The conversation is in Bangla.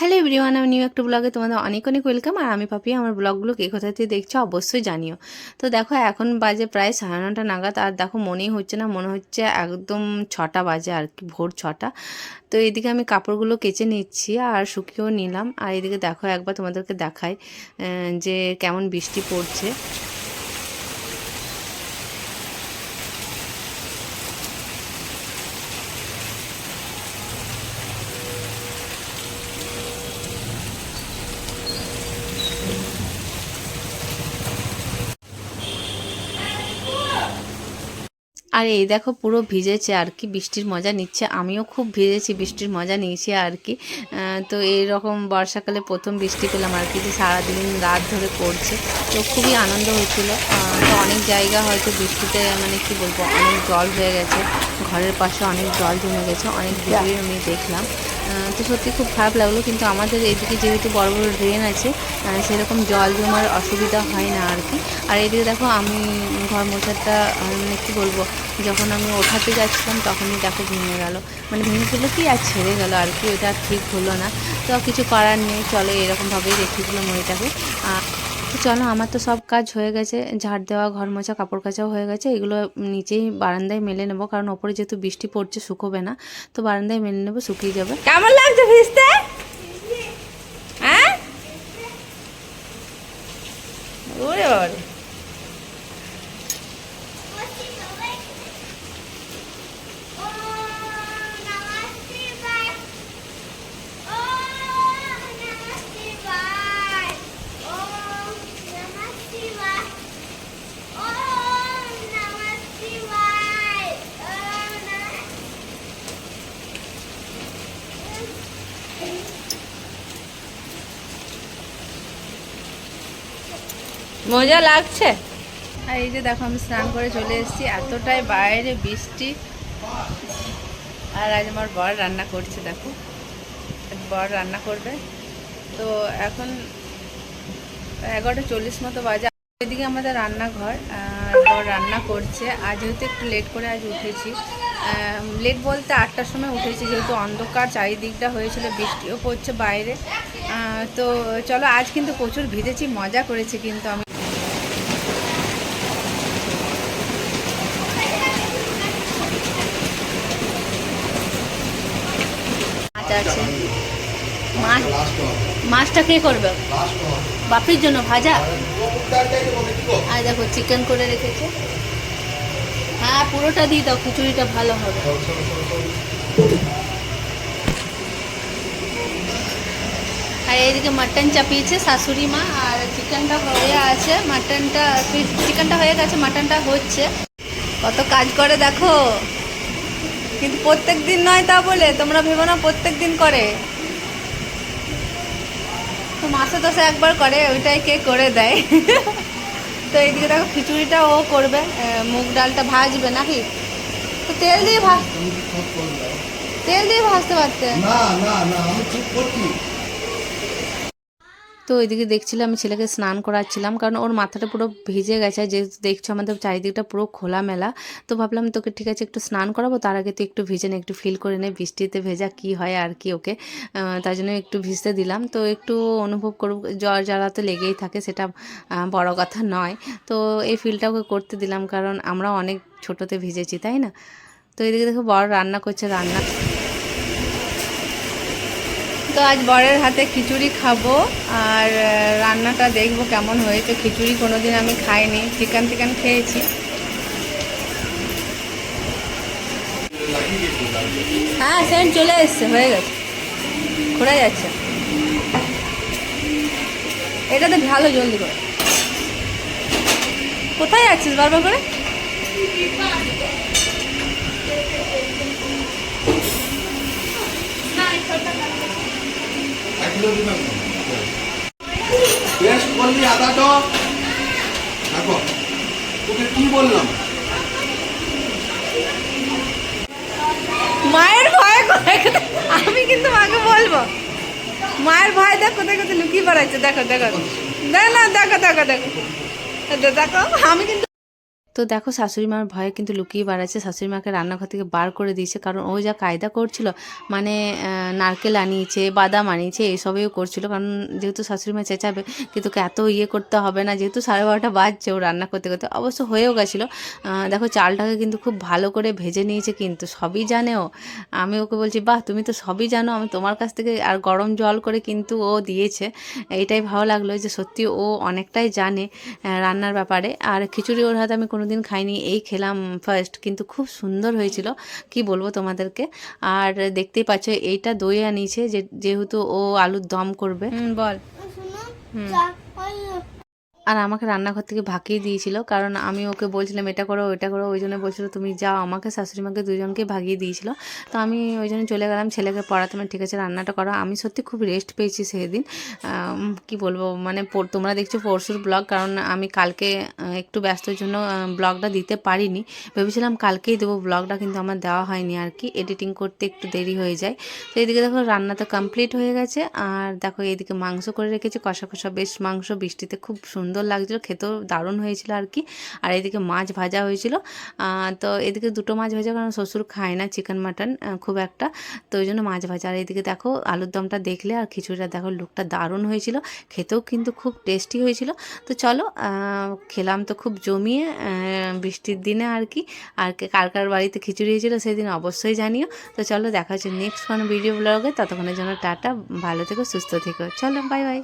হ্যালো এভরিওয়ান, আমি নিউ একটা ব্লগে তোমাদের অনেক অনেক ওয়েলকাম। আর আমি পাপি, আমার ব্লগগুলো কে কোথা থেকে দেখছ অবশ্যই জানিও। তো দেখো, এখন বাজে প্রায় সাড়ে নটা নাগাদ। আর দেখো, মনেই হচ্ছে না, মনে হচ্ছে একদম ছটা বাজে আর কি, ভোর ছটা। তো এদিকে আমি কাপড়গুলো কেচে নিচ্ছি আর শুকিয়েও নিলাম। আর এদিকে দেখো, একবার তোমাদেরকে দেখাই যে কেমন বৃষ্টি পড়ছে। আর এই দেখো পুরো ভিজেছে আর কি, বৃষ্টির মজা নিচ্ছে। আমিও খুব ভিজেছি, বৃষ্টির মজা নিয়েছি আর কি। তো তো এইরকম বর্ষাকালে প্রথম বৃষ্টি পেলাম আর কি, যে সারাদিন রাত ধরে পড়ছে। তো খুবই আনন্দ হয়েছিল। তো অনেক জায়গা হয়তো বৃষ্টিতে মানে কি বলব, অনেক জল হয়ে গেছে। ঘরের পাশে অনেক জল জমে গেছে, অনেক ভিডিও আমি দেখলাম। তো সত্যি খুব খারাপ লাগল, কিন্তু আমাদের এদিকে যেহেতু বড় বড় ড্রেন আছে সেরকম জল জমার অসুবিধা হয় না আর কি। আর এদিকে দেখো আমি ঘর মোছাটা মানে কী বলব, যখন আমি ওঠাতে যাচ্ছিলাম তখনই দেখো ভেঙে গেল। মানে ভেঙে গেলো কি আর ছেড়ে গেল আর কি, ওটা ঠিক হলো না। তো কিছু করার নেই, চলো এরকমভাবেই রেখে দিলাম আর চলো, আমার তো সব কাজ হয়ে গেছে। ঝাড় দেওয়া, ঘর মোছা, কাপড় কাচাও হয়ে গেছে। এগুলো নিচেই বারান্দায় মেলে নেব, কারণ ওপরে যেহেতু বৃষ্টি পড়ছে, শুকোবে না। তো বারান্দায় মেলে নেব, শুকিয়ে যাবে। কেমন লাগছে ভিজতে? হ্যাঁ? মজা লাগছে? আর এই যে দেখো, আমি স্নান করে চলে এসেছি। এতটাই বাইরে বৃষ্টি। আর আজ আমার বর রান্না করছে, দেখো। বর রান্না করবে। তো এখন এগারোটা চল্লিশ মতো বাজে। এদিকে আমাদের রান্নাঘর বর রান্না করছে। আজ যেহেতু একটু লেট করে আজ উঠেছি লেট বলতে আটটার সময় উঠেছি। যেহেতু অন্ধকার, চারিদিকটা হয়েছিল, বৃষ্টিও পড়ছে বাইরে। তো চলো, আজ কিন্তু প্রচুর ভিজেছি, মজা করেছি কিন্তু আমি মাছ আছে। মাছ মাছটা কে করবে? বাপির জন্য ভাজা? আর দেখো চিকেন করে রেখেছে। হ্যাঁ পুরোটা দিয়ে দাও, খিচুড়িটা ভালো হবে। আর এইদিকে মাটন চাপিয়েছে শাশুড়ি মা, আর চিকেনটা হয়ে আছে মাটনটা চিকেনটা হয়ে গেছে মাটনটা হচ্ছে। কত কাজ করে দেখো। কিন্তু প্রত্যেক দিন নয় তা বলে তোমরা ভেবো না প্রত্যেক দিন করে। তো মাসে দশে একবার করে ওইটাই কে করে দেয়। তো এইদিকে দেখো খিচুড়িটা ও করবে মুগ ডালটা ভাজবে নাকি? তো তেল দিয়ে ভাজ তেল দিয়ে ভাজতে পারতে? না না না আমি চুপ করছি। তো ওইদিকে দেখছিলাম, আমি ছেলেকে স্নান করাচ্ছিলাম, কারণ ওর মাথাটা পুরো ভিজে গেছে। যে দেখছ আমাদের চারিদিকটা পুরো খোলামেলা, তো ভাবলাম তোকে ঠিক আছে একটু স্নান করাবো, তার আগে তুই একটু ভিজে নে, একটু ফিল করে নে, বৃষ্টিতে ভেজা কি হয় আর কি ওকে। তাই জন্য একটু ভিজতে দিলাম। তো একটু অনুভব করুক জ্বর জ্বালা তো লেগেই থাকে, সেটা বড় কথা নয়। তো এই ফিলটা ওকে করতে দিলাম, কারণ আমরা অনেক ছোটোতে ভিজেছি, তাই না? তো এদিকে দেখো বড় রান্না করছে, রান্না তো আজ বরের হাতে খিচুড়ি খাব আর রান্নাটা দেখব কেমন হয়েছে। খিচুড়ি কোনোদিন আমি খাইনি, চিকেন চিকেন খেয়েছি। হ্যাঁ সেন্ট চলে এসছে, হয়ে গেছে। ঘোরা যাচ্ছে। এটা তো ভালো জলদি করে। কোথায় যাচ্ছিস বারবার করে? টেস্ট করলি দেখো, তোকে কি বললাম? মায়ের ভয় কোথায় আমি কিন্তু মাকে বলব। মায়ের ভয় দেখ কোথায় কোথায় লুকিয়ে পড়াচ্ছে দেখো দেখো। দেখ না দেখো দেখো। দেখো দেখো, আমি কিন্তু তো দেখো শাশুড়ি মার ভয়ে কিন্তু লুকিয়ে বাড়াচ্ছে শাশুড়ি মাকে রান্নাঘর থেকে বার করে দিয়েছে। কারণ ও যা কায়দা করছিল মানে নারকেল আনিয়েছে, বাদাম আনিয়েছে, এসবেও করছিল। কারণ যেহেতু শাশুড়ি মা চেঁচাবে, কিন্তু এত ইয়ে করতে হবে না। যেহেতু সাড়ে বারোটা বাজছে ও রান্না করতে করতে। অবশ্য হয়েও গেছিল। দেখো চালটাকে কিন্তু খুব ভালো করে ভেজে নিয়েছে কিন্তু সবই জানে ও। আমি ওকে বলছি, বাহ, তুমি তো সবই জানো। আমি তোমার কাছ থেকে আর গরম জল করে কিন্তু ও দিয়েছে। এটাই ভালো লাগল যে সত্যি ও অনেকটাই জানে রান্নার ব্যাপারে। আর খিচুড়ি ওর হাতে আমি কোনোদিন খাইনি এই খেলাম ফার্স্ট কিন্তু খুব সুন্দর হয়েছিল। কি বলব তোমাদেরকে? আর দেখতেই পাচ্ছ এইটা দই আনিয়েছে যে যেহেতু ও আলুর দম করবে। বল। হুম। আর আমাকে রান্নাঘর থেকে ভাগিয়ে দিয়েছিল, কারণ আমি ওকে বলছিলাম, এটা করো, ওইটা করো। ওই জন্য বলছিল, তুমি যাও। আমাকে শাশুড়ি মাকে দুজনকে ভাগিয়ে দিয়েছিল। তো আমি ওই জন্য চলে গেলাম, ছেলেকে পড়াতে আমি ঠিক আছে, রান্নাটা করো। আমি সত্যি খুব রেস্ট পেয়েছি সেদিন। কি বলব মানে তোমরা দেখছ পরশুর ব্লগ কারণ আমি কালকে একটু ব্যস্তর জন্য ব্লগটা দিতে পারিনি। ভেবেছিলাম কালকেই দেবো ব্লগটা কিন্তু আমার দেওয়া হয়নি আর কি। এডিটিং করতে একটু দেরি হয়ে যায়। তো এদিকে দেখো রান্না তো কমপ্লিট হয়ে গেছে। আর দেখো এদিকে মাংস করে রেখেছি, কষা কষা, বেশ মাংস, বৃষ্টিতে খুব সুন্দর লাগছিল, খেতেও দারুণ হয়েছিল আর কি। আর এদিকে মাছ ভাজা হয়েছিল। তো এদিকে দুটো মাছ ভাজা কারণ শ্বশুর খায় না চিকেন মাটন খুব একটা। তো ওই জন্য মাছ ভাজা। আর এদিকে দেখো আলুর দমটা দেখলে আর খিচুড়িটা দেখো লুকটা দারুণ হয়েছিল। খেতেও কিন্তু খুব টেস্টি হয়েছিল। তো চলো খেলাম তো খুব জমিয়ে বৃষ্টির দিনে আর কি। আর কার কার বাড়িতে খিচুড়ি হয়েছিল সেদিন অবশ্যই জানিও। তো চলো দেখা হচ্ছে নেক্সট কোনো ভিডিও ব্লগে ততক্ষণের জন্য টাটা, ভালো থেকো, সুস্থ থেকো। চলো বাই বাই